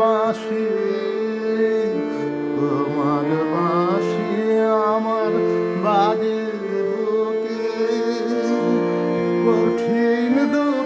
বাসি তোমার বাসি আমার বাড়ির বুকে। কঠিন দুঃখে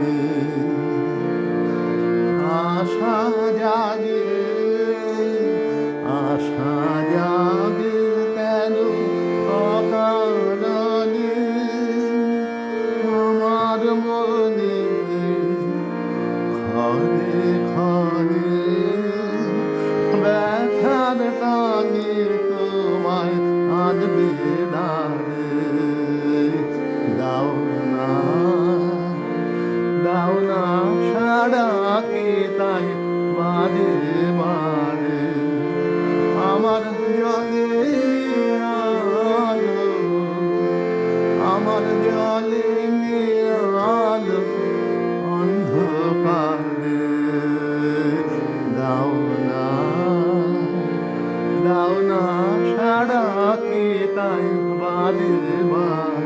ক্ষণে ক্ষণে ব্যথার টানে তোমায় আনবে দাঁড়ে না দাও না সাড়া কে তাই বারে দাও